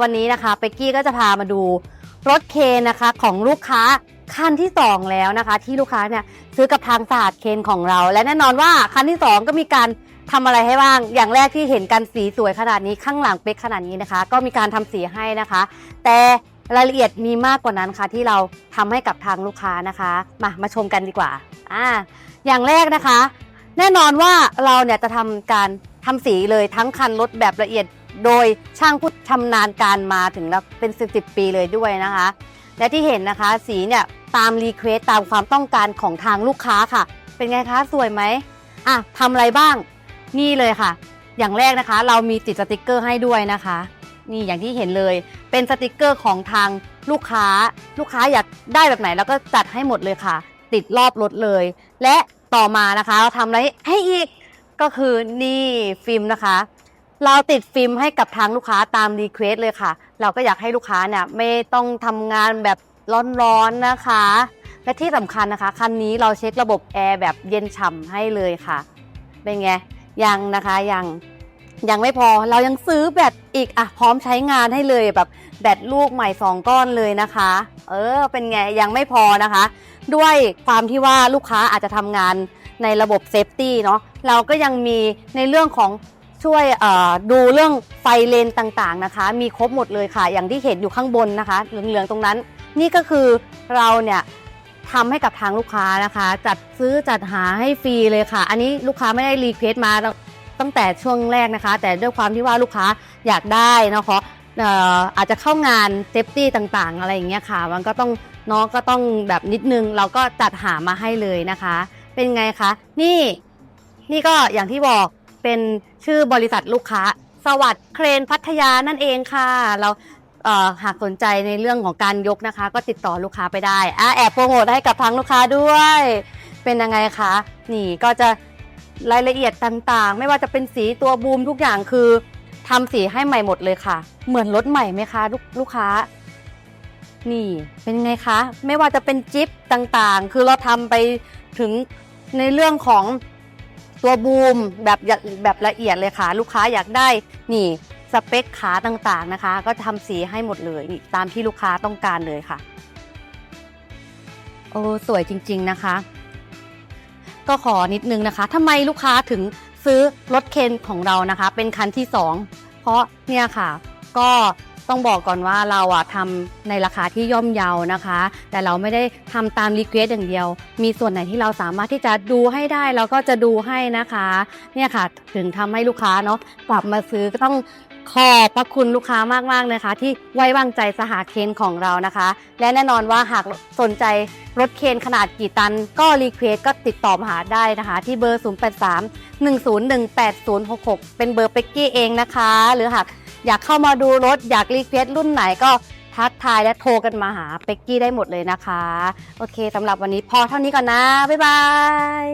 วันนี้นะคะเป็กกี้ก็จะพามาดูรถเคนนะคะของลูกค้าคันที่สองแล้วนะคะ ที่ลูกค้าเนี่ยซื้อกับทางสะอาดเคนของเรา และแน่นอนว่าคันที่สองก็มีการทำอะไรให้บ้าง อย่างแรกที่เห็นกันสีสวยขนาดนี้ข้างหลังเป็กขนาดนี้นะคะ ก็มีการทำสีให้นะคะ แต่รายละเอียดมีมากกว่านั้นค่ะ ที่เราทำให้กับทางลูกค้านะคะ มามาชมกันดีกว่าอ่า อย่างแรกนะคะ แน่นอนว่าเราเนี่ยจะทำการทำสีเลยทั้งคันรถแบบละเอียด โดยช่างผู้ชำนาญการมาถึงแล้วเป็นสิบสิบปีเลยด้วยนะคะ และที่เห็นนะคะสีเนี่ยตามรีเควสตามความต้องการของทางลูกค้าค่ะ เป็นไงคะสวยไหมอะทำอะไรบ้าง นี่เลยค่ะ อย่างแรกนะคะ เรามีติดสติกเกอร์ให้ด้วยนะคะ นี่อย่างที่เห็นเลย เป็นสติกเกอร์ของทางลูกค้า ลูกค้าอยากได้แบบไหนเราก็จัดให้หมดเลยค่ะ ติดรอบรถเลย และต่อมานะคะ เราทำอะไรให้อีกก็คือนี่ฟิล์มนะคะ เราติดฟิล์มให้กับทางลูกค้าตามรีเควสเลยค่ะ เราก็อยากให้ลูกค้าเนี่ยไม่ต้องทำงานแบบร้อนๆนะคะ และที่สำคัญนะคะ คันนี้เราเช็คระบบแอร์แบบเย็นฉ่ำให้เลยค่ะ เป็นไง ยังนะคะยังยังไม่พอเรายังซื้อแบตอีกอะพร้อมใช้งานให้เลยแบบแบตลูกใหม่ 2 ก้อนเลยนะคะ เออเป็นไงยังไม่พอนะคะ ด้วยความที่ว่าลูกค้าอาจจะทำงานในระบบเซฟตี้เนาะเราก็ยังมีในเรื่องของ ช่วยดูเรื่องไฟเลนต่างๆนะคะ มีครบหมดเลยค่ะ อย่างที่เห็นอยู่ข้างบนนะคะ เหลืองๆตรงนั้น นี่ก็คือเราเนี่ยทำให้กับทางลูกค้านะคะ จัดซื้อจัดหาให้ฟรีเลยค่ะ อันนี้ลูกค้าไม่ได้รีเควสมาตั้งแต่ช่วงแรกนะคะ แต่ด้วยความที่ว่าลูกค้าอยากได้นะคะอออาจจะเข้างานเซฟตี้ต่างๆ อะไรอย่างเงี้ยค่ะ มันก็ต้องน้องก็ต้องแบบนิดนึง เราก็จัดหามาให้เลยนะคะ เป็นไงคะ นี่ นี่ก็อย่างที่บอก เป็นชื่อบริษัทลูกค้า สวัสด์เครนพัทยานั่นเองค่ะ เราเอ่อหากสนใจในเรื่องของการยกนะคะ ก็ติดต่อลูกค้าไปได้อะแอบโปรโมทให้กับทางลูกค้าด้วย เป็นยังไงคะนี่ก็จะรายละเอียดต่างๆ ไม่ว่าจะเป็นสีตัวบูมทุกอย่างคือทำสีให้ใหม่หมดเลยค่ะ เหมือนรถใหม่ไหมคะลูกลูกค้า นี่เป็นไงคะ ไม่ว่าจะเป็นจิ๊บต่างๆ คือเราทำไปถึงในเรื่องของ ตัวบูมแบบแบบละเอียดเลยค่ะ ลูกค้าอยากได้นี่สเปคขาต่างๆนะคะ ก็ทำสีให้หมดเลยนี่ตามที่ลูกค้าต้องการเลยค่ะ โอ้สวยจริง ๆนะคะ ก็ขอนิดนึงนะคะทำไมลูกค้าถึงซื้อรถเคนของเรานะคะ เป็นคันที่2เพราะเนี่ยค่ะ ก็ ต้องบอกก่อนว่าเราอะทำในราคาที่ย่อมเยานะคะ แต่เราไม่ได้ทำตามรีเควสอย่างเดียว มีส่วนไหนที่เราสามารถที่จะดูให้ได้เราก็จะดูให้นะคะเนี่ยค่ะถึงทำให้ลูกค้าเนาะกลับมาซื้อก็ต้องขอบพระคุณลูกค้ามากๆนะคะ ที่ไว้วางใจสหเคนของเรานะคะ และแน่นอนว่าหากสนใจรถเคนขนาดกี่ตัน ก็รีเควสก็ติดต่อมาหาได้นะคะ ที่เบอร์ 083 1018066 เป็นเบอร์เป็กกี้เองนะคะ หรือหาก อยากเข้ามาดูรถ อยากรีเควสรุ่นไหนก็ทักทายและโทรกันมาหาเป็กกี้ได้หมดเลยนะคะ โอเคสำหรับวันนี้พอเท่านี้ก่อนนะ บ๊ายบาย